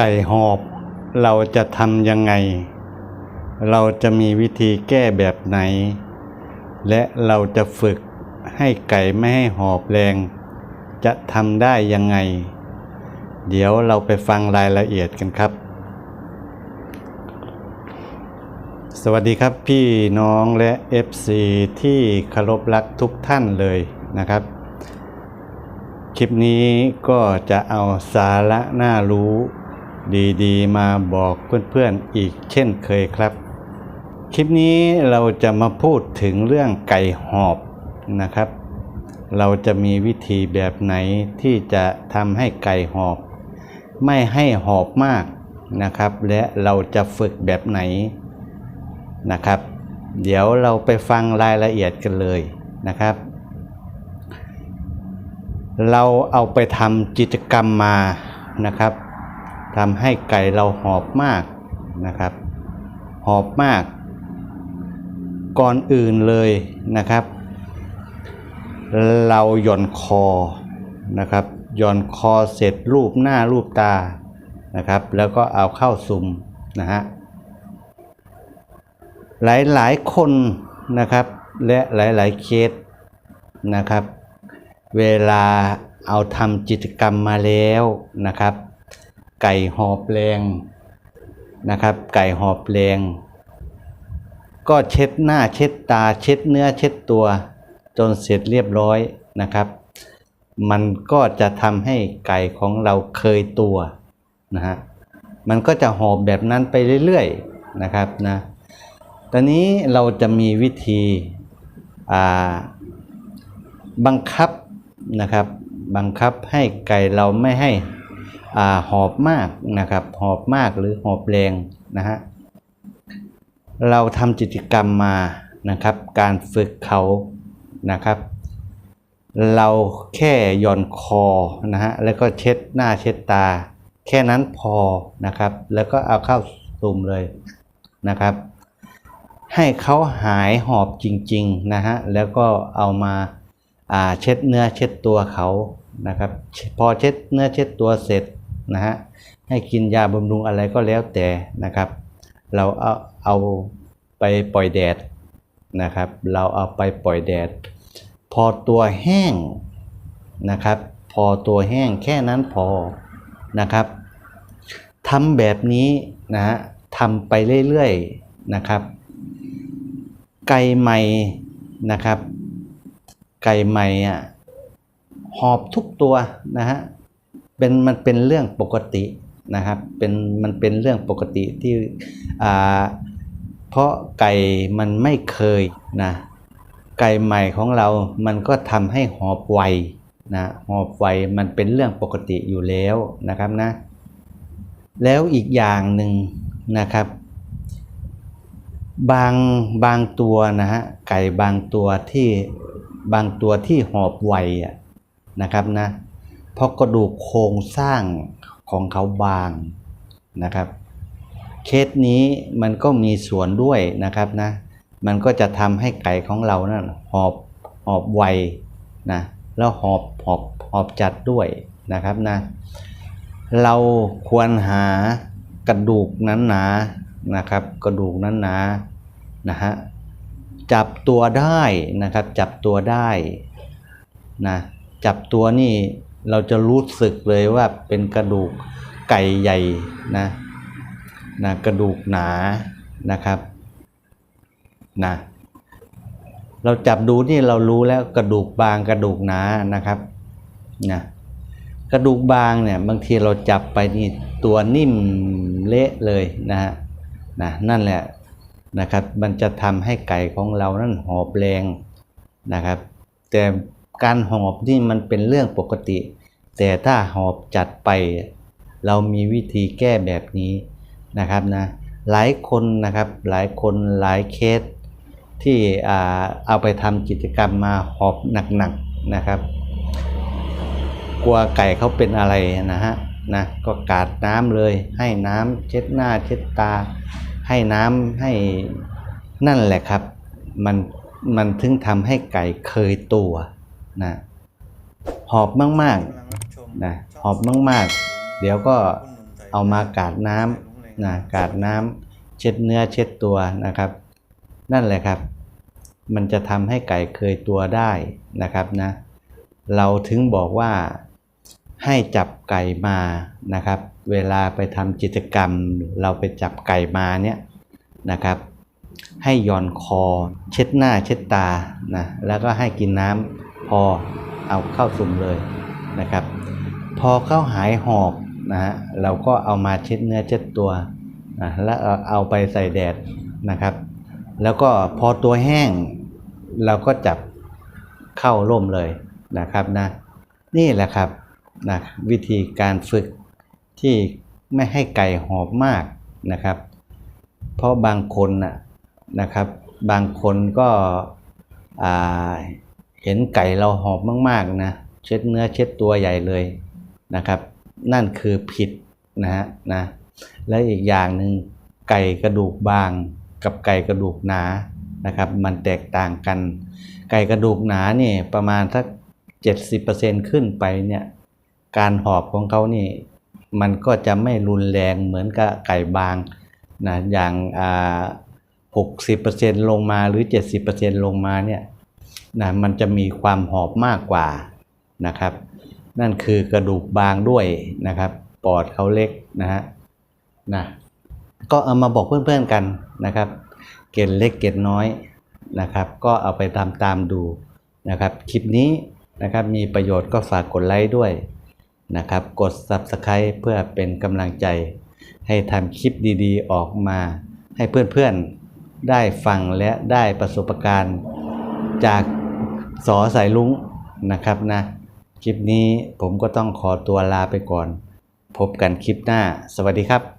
ไก่หอบ เราจะทำยังไง เราจะมีวิธีแก้แบบไหน และเราจะฝึกให้ไก่ไม่ให้หอบแรง จะทำได้ยังไง เดี๋ยวเราไปฟังรายละเอียดกันครับ สวัสดีครับพี่น้องและ FC ที่เคารพรักทุกท่านเลยนะครับคลิปนี้ก็จะเอาสาระน่ารู้ ดีๆ มาบอกเพื่อนๆอีกเช่นเคยครับ คลิปนี้เราจะมาพูดถึงเรื่องไก่หอบนะครับ เราจะมีวิธีแบบไหนที่จะทำให้ไก่หอบ ไม่ให้หอบมากนะครับ และเราจะฝึกแบบไหนนะครับ เดี๋ยวเราไปฟังรายละเอียดกันเลยนะครับ เราเอาไปทำกิจกรรมมานะครับ ทำให้ไก่เราหอบมากนะครับ หอบมาก ก่อนอื่นเลยนะครับ เราหย่อนคอนะครับหย่อนคอเสร็จรูปหน้ารูปตานะครับ แล้วก็เอาเข้าซุ่มนะฮะหลายๆคนนะครับ และหลายๆเคสนะครับ เวลาเอาทำกิจกรรมมาแล้วนะครับ ไก่หอบแรงนะครับ ไก่หอบแรงก็เช็ดหน้าเช็ดตาเช็ดเนื้อเช็ดตัว จนเสร็จเรียบร้อยนะครับ มันก็จะทำให้ไก่ของเราเคยตัวนะฮะมันก็จะหอบแบบนั้นไปเรื่อยๆนะครับนะตอนนี้เราจะมีวิธีบังคับนะครับ บังคับให้ไก่เราไม่ให้ หอบมากนะครับ หอบมากหรือหอบแรงนะฮะเราทำกิจกรรมมานะครับ การฝึกเขานะครับ เราแค่ย่อนคอนะฮะแล้วก็เช็ดหน้าเช็ดตา แค่นั้นพอนะครับ แล้วก็เอาเข้าซุ่มเลยนะครับ ให้เขาหายหอบจริงๆนะฮะแล้วก็เอามาอ่าเช็ดเนื้อเช็ดตัวเขานะครับ พอเช็ดเนื้อเช็ดตัวเสร็จ นะฮะให้กินยาบำรุงอะไรก็แล้วแต่นะครับ เราเอาเอาไปปล่อยแดดนะครับ เราเอาไปปล่อยแดด พอตัวแห้งนะครับ พอตัวแห้งแค่นั้นพอนะครับทำแบบนี้นะฮะทำไปเรื่อยๆนะครับ ไก่ใหม่นะครับ ไก่ใหม่อะหอบทุกตัวนะฮะ เป็นมันเป็นเรื่องปกตินะครับเป็นมันเป็นเรื่องปกติที่อ่าเพราะไก่มันไม่เคยนะไก่ใหม่ของเรา มันก็ทำให้หอบไวนะหอบไวมันเป็นเรื่องปกติอยู่แล้วนะครับนะแล้วอีกอย่างหนึ่งนะครับ บางบางตัวนะฮะไก่บางตัวที่บางตัวที่หอบไวอะนะครับนะ เพราะกระดูกโครงสร้างของเขาบางนะครับ เคสนี้มันก็มีส่วนด้วยนะครับนะ มันก็จะทำให้ไก่ของเรานั่นหอบหอบไวนะแล้วหอบหอบหอบจัดด้วยนะครับนะ เราควรหากระดูกนั้นหนานะครับ กระดูกนั้นหนานะฮะจับตัวได้นะครับ จับตัวได้นะจับตัวนี่ เราจะรู้สึกเลยว่าเป็นกระดูกไก่ใหญ่นะนะกระดูกหนานะครับนะเราจับดูนี่เรารู้แล้วกระดูกบางกระดูกหนานะครับนะกระดูกบางเนี่ยบางทีเราจับไปนี่ตัวนิ่มเละเลยนะฮะนะนั่นแหละนะครับมันจะทำให้ไก่ของเรานั่นหอบแรงนะครับ แต่ การหอบนี่มันเป็นเรื่องปกติ แต่ถ้าหอบจัดไป เรามีวิธีแก้แบบนี้นะครับนะหลายคนนะครับหลายคนหลายเคสที่เอาไปทำกิจกรรมมาหอบหนักๆนะครับ กลัวไก่เขาเป็นอะไรนะฮะนะก็กาดน้ำเลย ให้น้ำเช็ดหน้าเช็ดตา ให้น้ำให้นั่นแหละครับ มันมันถึงทำให้ไก่เคยตัว นะหอบมากๆนะหอบมากๆ เดี๋ยวก็เอามากาดน้ำนะกาดน้ำเช็ดเนื้อเช็ดตัวนะครับ นั่นแหละครับ มันจะทำให้ไก่เคยตัวได้นะครับนะเราถึงบอกว่าให้จับไก่มานะครับ เวลาไปทำกิจกรรม เราไปจับไก่มาเนี่ยนะครับ ให้ย่อนคอ เช็ดหน้าเช็ดตานะแล้วก็ให้กินน้ำ พอเอาเข้าสุ่มเลยนะครับ พอเข้าหายหอบนะฮะเราก็เอามาเช็ดเนื้อเช็ดตัวนะแล้วเอาเอาไปใส่แดดนะครับ แล้วก็พอตัวแห้งเราก็จับเข้าร่มเลยนะครับนะนี่แหละครับนะวิธีการฝึกที่ไม่ให้ไก่หอบมากนะครับ เพราะบางคนนะนะครับ บางคนก็อ่า เห็นไก่เราหอบมากๆนะเช็ดเนื้อเช็ดตัวใหญ่เลยนะครับ นั่นคือผิดนะฮะนะและอีกอย่างหนึ่งไก่กระดูกบางกับไก่กระดูกหนานะครับ มันแตกต่างกัน ไก่กระดูกหนาเนี่ยประมาณสัก70%ขึ้นไปเนี่ยการหอบของเขานี่มันก็จะไม่รุนแรงเหมือนกับไก่บางนะอย่างอ่า60%ลงมาหรือ 70%ลงมาเนี่ย นะมันจะมีความหอบมากกว่านะครับ นั่นคือกระดูกบางด้วยนะครับ ปอดเขาเล็กนะฮะนะก็เอามาบอกเพื่อนๆกันนะครับ เกณฑ์เล็กเกณฑ์น้อยนะครับ ก็เอาไปตามตามดูนะครับ คลิปนี้นะครับมีประโยชน์ก็ฝากกดไลค์ด้วยนะครับ กด Subscribe เพื่อเป็นกำลังใจ ให้ทำคลิปดีๆ ออกมา ให้เพื่อนๆได้ฟังและได้ประสบการณ์จาก สอสายลุงนะครับนะคลิปนี้ผมก็ต้องขอตัวลาไปก่อน พบกันคลิปหน้า สวัสดีครับ